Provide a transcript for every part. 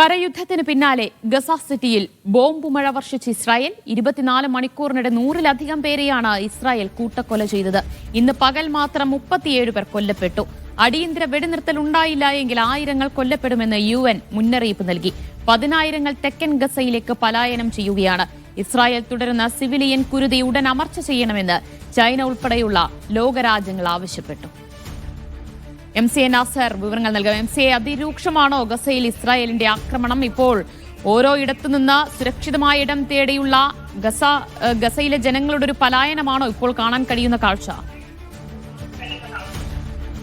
കരയുദ്ധത്തിന് പിന്നാലെ ഗസ സിറ്റിയിൽ ബോംബ് മഴ വർഷിച്ച ഇസ്രായേൽ ഇരുപത്തിനാല് മണിക്കൂറിനിടെ നൂറിലധികം പേരെയാണ് ഇസ്രായേൽ കൂട്ടക്കൊല ചെയ്തത്. ഇന്ന് പകൽ മാത്രം മുപ്പത്തിയേഴ് പേർ കൊല്ലപ്പെട്ടു. അടിയന്തര വെടിനിർത്തൽ ഉണ്ടായില്ല എങ്കിൽ ആയിരങ്ങൾ കൊല്ലപ്പെടുമെന്ന് യു എൻ മുന്നറിയിപ്പ് നൽകി. പതിനായിരങ്ങൾ തെക്കൻ ഗസയിലേക്ക് പലായനം ചെയ്യുകയാണ്. ഇസ്രായേൽ തുടരുന്ന സിവിലിയൻ കുരുതി ഉടൻ അമർച്ച ചെയ്യണമെന്ന് ചൈന ഉൾപ്പെടെയുള്ള ലോകരാജ്യങ്ങൾ ആവശ്യപ്പെട്ടു. എം സി എ നാസർ വിവരങ്ങൾ നൽകാം. എം സി എ അതിരൂക്ഷമാണോ ഗസയിൽ ഇസ്രായേലിന്റെ ആക്രമണം? ഇപ്പോൾ ഓരോ ഇടത്തു നിന്ന് സുരക്ഷിതമായ ഇടം തേടിയുള്ള ഗസ ഗസയിലെ ജനങ്ങളുടെ ഒരു പലായനമാണോ ഇപ്പോൾ കാണാൻ കഴിയുന്ന കാഴ്ച?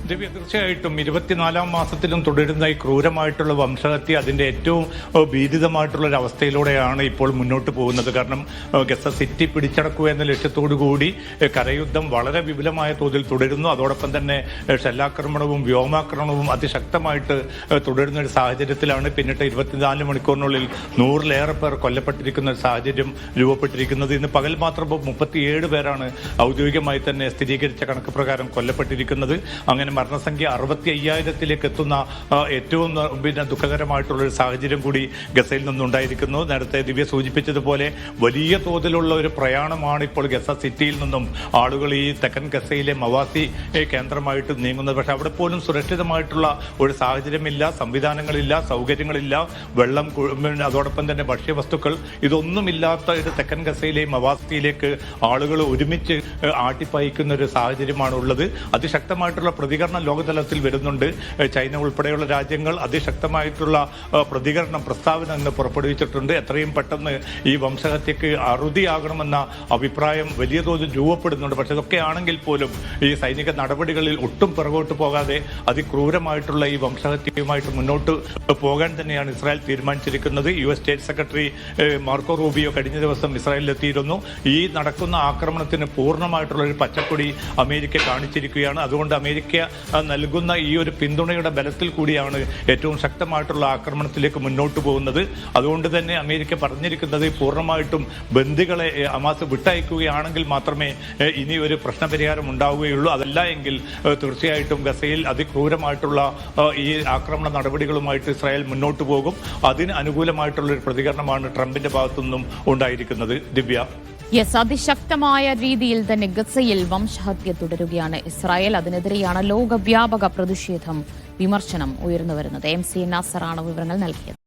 തീർച്ചയായിട്ടും ഇരുപത്തിനാലാം മാസത്തിലും തുടരുന്ന ഈ ക്രൂരമായിട്ടുള്ള വംശഹത്യ അതിന്റെ ഏറ്റവും ഭീതിതമായിട്ടുള്ള ഒരു അവസ്ഥയിലൂടെയാണ് ഇപ്പോൾ മുന്നോട്ട് പോകുന്നത്. കാരണം ഗസ സിറ്റി പിടിച്ചടക്കുക എന്ന ലക്ഷ്യത്തോടു കൂടി കരയുദ്ധം വളരെ വിപുലമായ തോതിൽ തുടരുന്നു. അതോടൊപ്പം തന്നെ ഷെല്ലാക്രമണവും വ്യോമാക്രമണവും അതിശക്തമായിട്ട് തുടരുന്ന ഒരു സാഹചര്യത്തിലാണ് പിന്നിട്ട് ഇരുപത്തിനാല് മണിക്കൂറിനുള്ളിൽ നൂറിലേറെ പേർ കൊല്ലപ്പെട്ടിരിക്കുന്ന ഒരു സാഹചര്യം രൂപപ്പെട്ടിരിക്കുന്നത്. ഇന്ന് പകൽ മാത്രം മുപ്പത്തിയേഴ് പേരാണ് ഔദ്യോഗികമായി തന്നെ സ്ഥിരീകരിച്ച കണക്ക് പ്രകാരം കൊല്ലപ്പെട്ടിരിക്കുന്നത്. അങ്ങനെ മരണസംഖ്യ അറുപത്തി അയ്യായിരത്തിലേക്ക് എത്തുന്ന ഏറ്റവും പിന്നെ ദുഃഖകരമായിട്ടുള്ള ഒരു സാഹചര്യം കൂടി ഗസയിൽ നിന്നുണ്ടായിരിക്കുന്നു. നേരത്തെ ദിവ്യ സൂചിപ്പിച്ചതുപോലെ വലിയ തോതിലുള്ള ഒരു പ്രയാണമാണ് ഇപ്പോൾ ഗസ സിറ്റിയിൽ നിന്നും ആളുകൾ ഈ തെക്കൻ ഗസയിലെ മവാസി കേന്ദ്രമായിട്ട് നീങ്ങുന്നത്. പക്ഷെ അവിടെ പോലും സുരക്ഷിതമായിട്ടുള്ള ഒരു സാഹചര്യമില്ല സംവിധാനങ്ങളില്ല സൗകര്യങ്ങളില്ല. വെള്ളം അതോടൊപ്പം തന്നെ ഭക്ഷ്യവസ്തുക്കൾ ഇതൊന്നുമില്ലാത്ത ഒരു തെക്കൻ ഗസയിലെ മവാസിയിലേക്ക് ആളുകൾ ഒരുമിച്ച് ആട്ടിപ്പായിക്കുന്ന ഒരു സാഹചര്യമാണ് ഉള്ളത് അതിശക്തമായിട്ടുള്ള പ്രതികരണം ലോകതലത്തിൽ വരുന്നുണ്ട്. ചൈന ഉൾപ്പെടെയുള്ള രാജ്യങ്ങൾ അതിശക്തമായിട്ടുള്ള പ്രതികരണം പ്രസ്താവന ഇന്ന് പുറപ്പെടുവിച്ചിട്ടുണ്ട്. എത്രയും പെട്ടെന്ന് ഈ വംശഹത്യക്ക് അറുതിയാകണമെന്ന അഭിപ്രായം വലിയ തോതിൽ രൂപപ്പെടുന്നുണ്ട്. പക്ഷെ ഇതൊക്കെ ആണെങ്കിൽ പോലും ഈ സൈനിക നടപടികളിൽ ഒട്ടും പിറകോട്ട് പോകാതെ അതിക്രൂരമായിട്ടുള്ള ഈ വംശഹത്യയുമായിട്ട് മുന്നോട്ട് പോകാൻ തന്നെയാണ് ഇസ്രായേൽ തീരുമാനിച്ചിരിക്കുന്നത്. U S state secretary Marco Rubio കഴിഞ്ഞ ദിവസം ഇസ്രായേലിലെത്തിയിരുന്നു. ഈ നടക്കുന്ന ആക്രമണത്തിന് പൂർണമായിട്ടുള്ള ഒരു പച്ചക്കൊടി അമേരിക്ക കാണിച്ചിരിക്കുകയാണ്. അതുകൊണ്ട് അമേരിക്ക നൽകുന്ന ഈ ഒരു പിന്തുണയുടെ ബലത്തിൽ കൂടിയാണ് ഏറ്റവും ശക്തമായിട്ടുള്ള ആക്രമണത്തിലേക്ക് മുന്നോട്ട് പോകുന്നത്. അതുകൊണ്ട് തന്നെ അമേരിക്ക പറഞ്ഞിരിക്കുന്നത് പൂർണമായിട്ടും ബന്ദികളെ അമാസ് വിട്ടയക്കുകയാണെങ്കിൽ മാത്രമേ ഇനി ഒരു പ്രശ്നപരിഹാരം ഉണ്ടാവുകയുള്ളൂ. അതല്ല എങ്കിൽ തീർച്ചയായിട്ടും ഗസയിൽ അതിക്രൂരമായിട്ടുള്ള ഈ ആക്രമണ നടപടികളുമായിട്ട് ഇസ്രായേൽ മുന്നോട്ട് പോകും. അതിന് അനുകൂലമായിട്ടുള്ള ഒരു പ്രതികരണമാണ് ട്രംപിന്റെ ഭാഗത്തു നിന്നും ഉണ്ടായിരിക്കുന്നത്. ദിവ്യ. യെസ് അതിശക്തമായ രീതിയിൽ തന്നെ ഗസയിൽ വംശഹത്യ തുടരുകയാണ്. ഇസ്രായേൽ അതിനെതിരെയാണ് ലോകവ്യാപക പ്രതിഷേധം വിമർശനം ഉയർന്നു വരുന്നത്. എം സി നാസറാണ് വിവരങ്ങൾ നൽകിയത്.